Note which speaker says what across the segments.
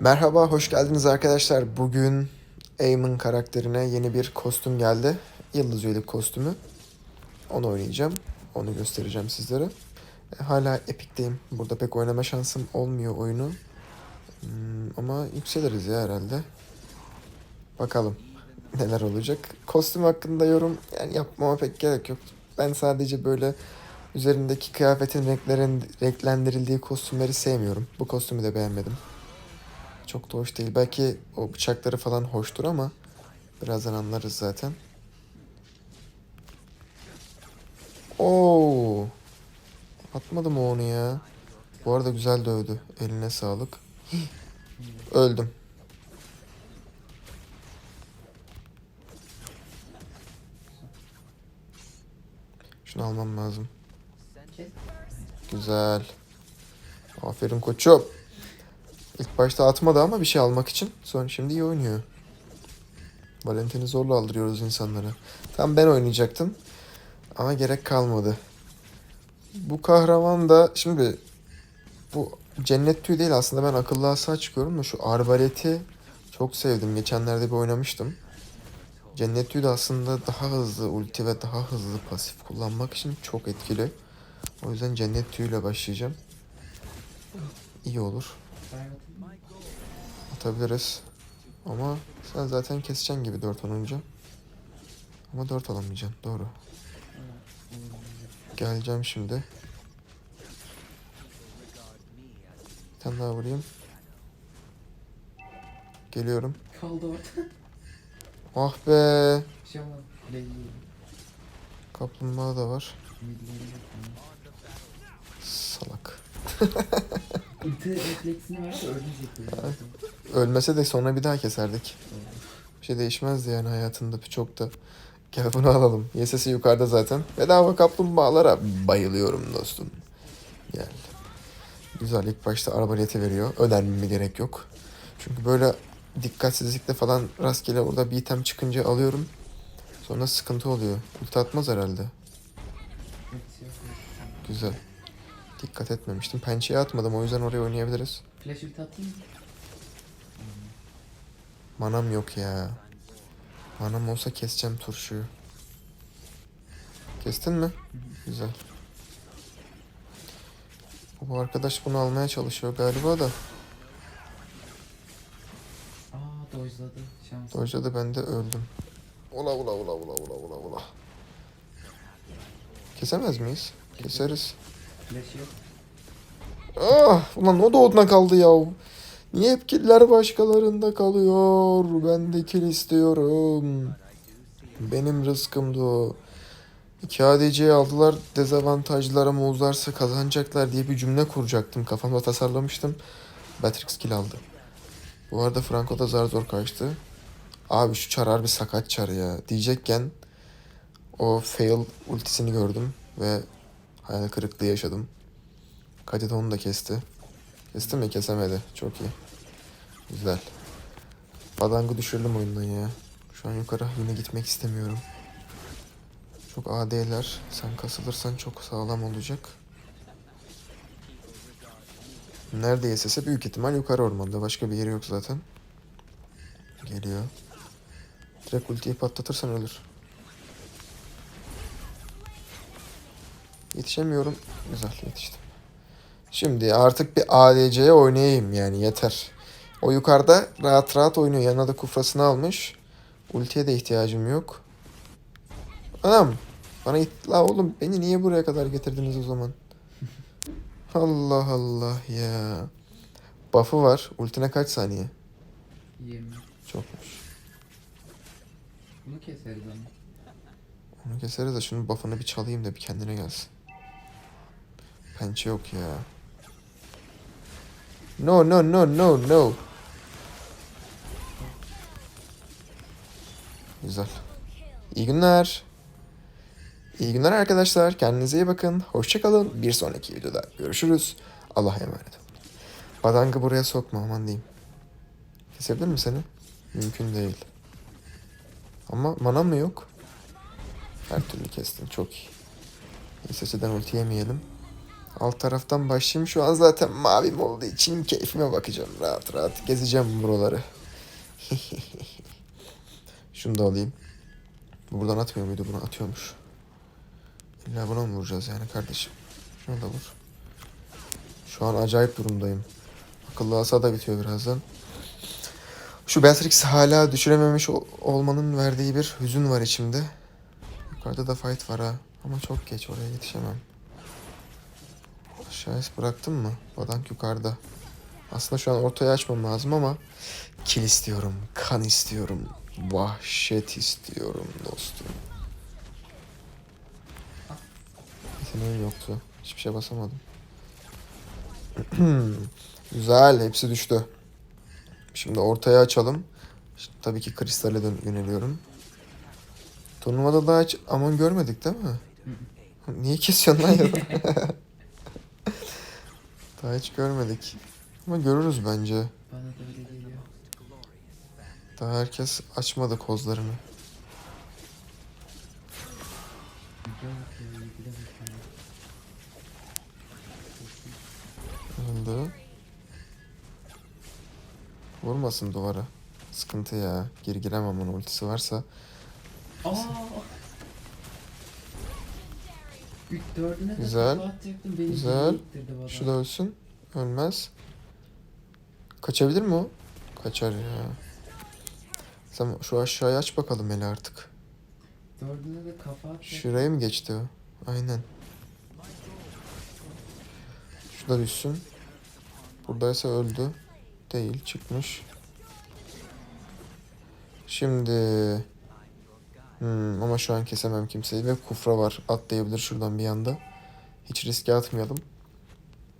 Speaker 1: Merhaba, hoş geldiniz arkadaşlar. Bugün Eamon karakterine yeni bir kostüm geldi. Yıldız üyelik kostümü. Onu oynayacağım. Onu göstereceğim sizlere. E, Hala Epic'teyim. Burada pek oynama şansım olmuyor oyunu. Hmm, ama yükseliriz ya herhalde. Bakalım neler olacak. Kostüm hakkında yorum yani yapmama pek gerek yok. Ben sadece böyle üzerindeki kıyafetin renklerin renklendirildiği kostümleri sevmiyorum. Bu kostümü de beğenmedim. Çok da hoş değil. Belki o bıçakları falan hoştur ama birazdan anlarız zaten. Oo. Atmadım onu ya. Bu arada güzel dövdü. Eline sağlık. Öldüm. Şunu almam lazım. Güzel. Aferin koçum. İlk başta atmadı ama bir şey almak için. Sonra şimdi iyi oynuyor. Valentin'i zorla aldırıyoruz insanlara. Tam ben oynayacaktım. Ama gerek kalmadı. Bu kahraman da şimdi bu cennet tüyü değil aslında ben akıllı asa çıkıyorum da şu arbaleti çok sevdim. Geçenlerde bir oynamıştım. Cennet tüyü de aslında daha hızlı ulti ve daha hızlı pasif kullanmak için çok etkili. O yüzden cennet tüyüyle başlayacağım. İyi olur. Atabiliriz. Ama sen zaten keseceksin gibi 4 olunca. Ama 4 alamayacaksın. Doğru. Geleceğim şimdi. Bir tane daha vurayım. Geliyorum.
Speaker 2: Kaldı orada.
Speaker 1: Ah be. Kaplumbağa da var. Salak.
Speaker 2: Ulti refleksini verse zaten.
Speaker 1: Ölmese de sonra bir daha keserdik. Bir şey değişmezdi yani hayatında çok da. Gel bunu alalım. YSS'i yukarıda zaten. Bedava kaplumbağalara bayılıyorum dostum. Gel. Güzel ilk başta arbaleti veriyor. Önermeme gerek yok. Çünkü böyle dikkatsizlikle falan rastgele orada bir item çıkınca alıyorum. Sonra sıkıntı oluyor. Ulti atmaz herhalde.
Speaker 2: Yok.
Speaker 1: Güzel. Dikkat etmemiştim. Pençeye atmadım o yüzden oraya oynayabiliriz.
Speaker 2: Flash ulti atayım mı?
Speaker 1: Manam yok ya. Manam olsa keseceğim turşuyu. Kestin mi? Güzel. Bu arkadaş bunu almaya çalışıyor galiba da.
Speaker 2: Aa dojladı. Şans.
Speaker 1: Doja da ben de öldüm. Ula ula ula ula ula ula ula. Kesemez miyiz? Keseriz. Ah, ulan o da oduna kaldı ya. Niye hep killer başkalarında kalıyor? Ben de kill istiyorum. Benim rızkımdı o. İki ADC'yi aldılar dezavantajlara mı uzarsa kazanacaklar diye bir cümle kuracaktım. Kafamda tasarlamıştım. Batrix kill aldı. Bu arada Franco da zar zor kaçtı. Abi şu çar harbi sakat çar ya. Diyecekken o fail ultisini gördüm ve hayal kırıklığı yaşadım. Kadı da onu da kesti. Kesti mi? Kesemedi. Çok iyi. Güzel. Badangı düşürdüm oyundan ya. Şu an yukarı yine gitmek istemiyorum. Çok AD'ler. Sen kasılırsan çok sağlam olacak. Nerede sesi büyük ihtimal yukarı ormanda. Başka bir yeri yok zaten. Geliyor. Direkt ultiyi patlatırsan ölür. Yetişemiyorum. Güzel yetiştim. Şimdi artık bir ADC'ye oynayayım yani yeter. O yukarıda rahat rahat oynuyor. Yanına da kufrasını almış. Ultiye de ihtiyacım yok. Anam. Bana it- la oğlum beni niye buraya kadar getirdiniz o zaman? Allah Allah ya. Buff'ı var. Ultine kaç saniye?
Speaker 2: 20.
Speaker 1: Çokmuş.
Speaker 2: Bunu keseriz ama.
Speaker 1: Onu keseriz de şunun buff'ını bir çalayım da bir kendine gelsin. Pençe yok ya. No no no no no. Güzel. İyi günler. İyi günler arkadaşlar. Kendinize iyi bakın. Hoşçakalın. Bir sonraki videoda görüşürüz. Allah'a emanet olun. Badangı buraya sokma aman diyeyim. Kesebilir mi seni? Mümkün değil. Ama mana mı yok? Her türlü kestin. Çok iyi. İyi seçiden ulti yemeyelim. Alt taraftan başlayayım. Şu an zaten mavim olduğu için keyfime bakacağım. Rahat rahat gezeceğim buraları. Şunu da alayım. Bu Buradan atmıyor muydu? Bunu atıyormuş. İlla buna mı vuracağız yani kardeşim? Şunu da vur. Şu an acayip durumdayım. Akıllı asa da bitiyor birazdan. Şu Beatrix hala düşürememiş ol- olmanın verdiği bir hüzün var içimde. Yukarıda da fight var ha. Ama çok geç oraya yetişemem. Şahis bıraktım mı? Badank yukarıda. Aslında şu an ortaya açmam lazım ama kill istiyorum, kan istiyorum, vahşet istiyorum dostum. Yeteneğim yoktu. Hiçbir şey basamadım. Güzel, hepsi düştü. Şimdi ortaya açalım. Şimdi tabii ki kristale dön yöneliyorum. Turnuvada daha hiç aman görmedik değil mi? Niye kesiyorsun lan ya? daha hiç görmedik. Ama görürüz bence.
Speaker 2: Bana da öyle geliyor.
Speaker 1: Daha herkes açmadı kozlarını. Öldü. Vurmasın duvara. Sıkıntı ya. Geri giremem onun ultisi varsa.
Speaker 2: Aa! Dördüne de
Speaker 1: Güzel.
Speaker 2: atacaktım, beni
Speaker 1: Güzel.
Speaker 2: bana.
Speaker 1: Şu da ölsün. Ölmez. Kaçabilir mi o? Kaçar ya. Sen şu aşağıya aç bakalım hele artık.
Speaker 2: Dördüne de kafa atacaktım.
Speaker 1: Şuraya mı geçti o? Aynen. Şu da düşsün. Buradaysa öldü. Değil çıkmış. Şimdi hmm, ama şu an kesemem kimseyi ve kufra var. Atlayabilir şuradan bir anda. Hiç riske atmayalım.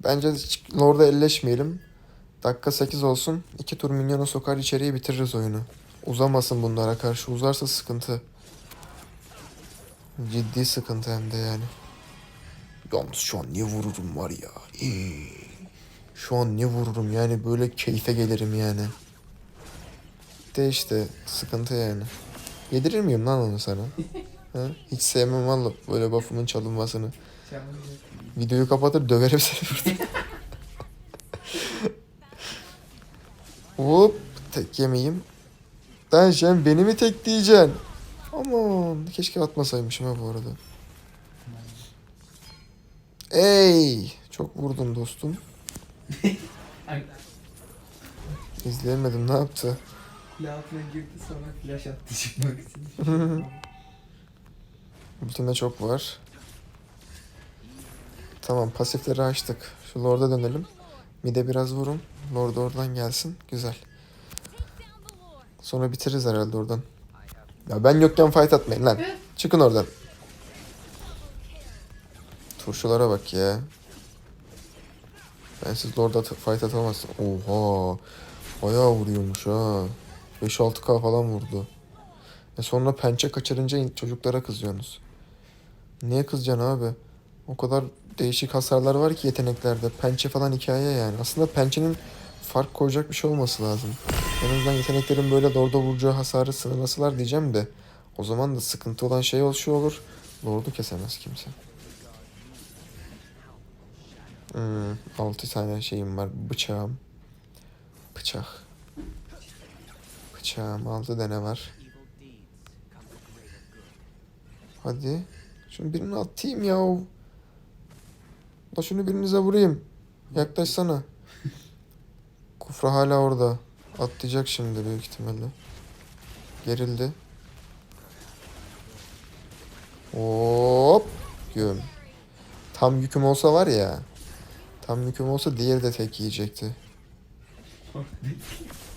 Speaker 1: Bence Lord'a elleşmeyelim. Dakika 8 olsun. İki tur minyonu sokar içeriye bitiririz oyunu. Uzamasın bunlara karşı. Uzarsa sıkıntı. Ciddi sıkıntı hem de yani. Yalnız şu an ne vururum var ya. Ee, Şu an ne vururum yani böyle keyfe gelirim yani. De işte sıkıntı yani. Yedirir miyim lan onu sana? ha? Hiç sevmem valla böyle buff'ımın çalınmasını. Videoyu kapatır döverim seni burada. Hop tek yemeyeyim. Lan sen beni mi tek diyeceksin? Aman keşke atmasaymışım ha bu arada. Ey çok vurdum dostum. İzleyemedim ne yaptı?
Speaker 2: Lafına girdi sonra flash attı çıkmak için.
Speaker 1: Ultimde çok var. Tamam pasifleri açtık. Şu Lord'a dönelim. Mide biraz vurun. Lord oradan gelsin. Güzel. Sonra bitiririz herhalde oradan. Ya ben yokken fight atmayın lan. Çıkın oradan. Turşulara bak ya. Ben siz Lord'a fight atamazsın. Oha. Bayağı vuruyormuş ha. 5-6k falan vurdu. E sonra pençe kaçırınca çocuklara kızıyorsunuz. Niye kızacaksın abi? O kadar değişik hasarlar var ki yeteneklerde. Pençe falan hikaye yani. Aslında pençenin fark koyacak bir şey olması lazım. En azından yeteneklerin böyle Lord'a vuracağı hasarı sınırlasalar diyeceğim de. O zaman da sıkıntı olan şey ol şu olur. Lord'u kesemez kimse. Hmm, 6 tane şeyim var. Bıçağım. Bıçak. Bıçağım 6 tane var. Hadi. Şunu birini atayım ya. La şunu birinize vurayım. Yaklaşsana. Kufra hala orada. Atlayacak şimdi büyük ihtimalle. Gerildi. Hop. Güm. Tam yüküm olsa var ya. Tam yüküm olsa diğeri de tek yiyecekti.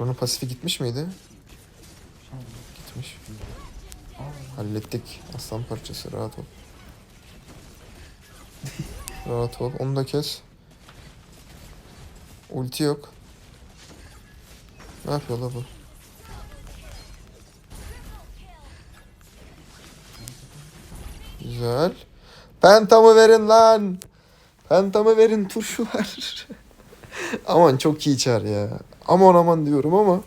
Speaker 1: Bunun pasifi gitmiş miydi? Gitmiş. Hallettik. Aslan parçası rahat ol. rahat ol. Onu da kes. Ulti yok. Ne yapıyor la bu? Güzel. Pentamı verin lan. Pentamı verin turşu ver. aman çok iyi çar ya. Aman aman diyorum ama.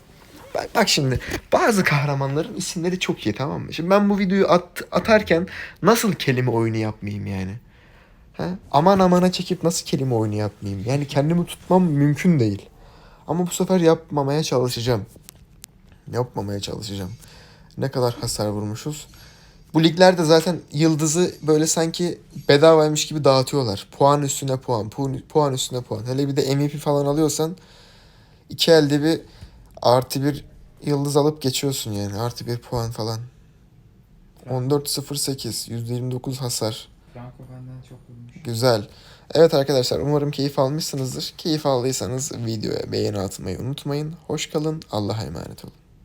Speaker 1: Bak, bak şimdi bazı kahramanların isimleri çok iyi tamam mı? Şimdi ben bu videoyu at, atarken nasıl kelime oyunu yapmayayım yani? He? Aman amana çekip nasıl kelime oyunu yapmayayım? Yani kendimi tutmam mümkün değil. Ama bu sefer yapmamaya çalışacağım. Yapmamaya çalışacağım. Ne kadar hasar vurmuşuz. Bu liglerde zaten yıldızı böyle sanki bedavaymış gibi dağıtıyorlar. Puan üstüne puan, puan, puan üstüne puan. Hele bir de MVP falan alıyorsan iki elde bir artı bir yıldız alıp geçiyorsun yani. Artı bir puan falan. 14.08 %29 hasar.
Speaker 2: Franco benden çok vurmuş.
Speaker 1: Güzel. Evet arkadaşlar umarım keyif almışsınızdır. Keyif aldıysanız videoya beğeni atmayı unutmayın. Hoş kalın. Allah'a emanet olun.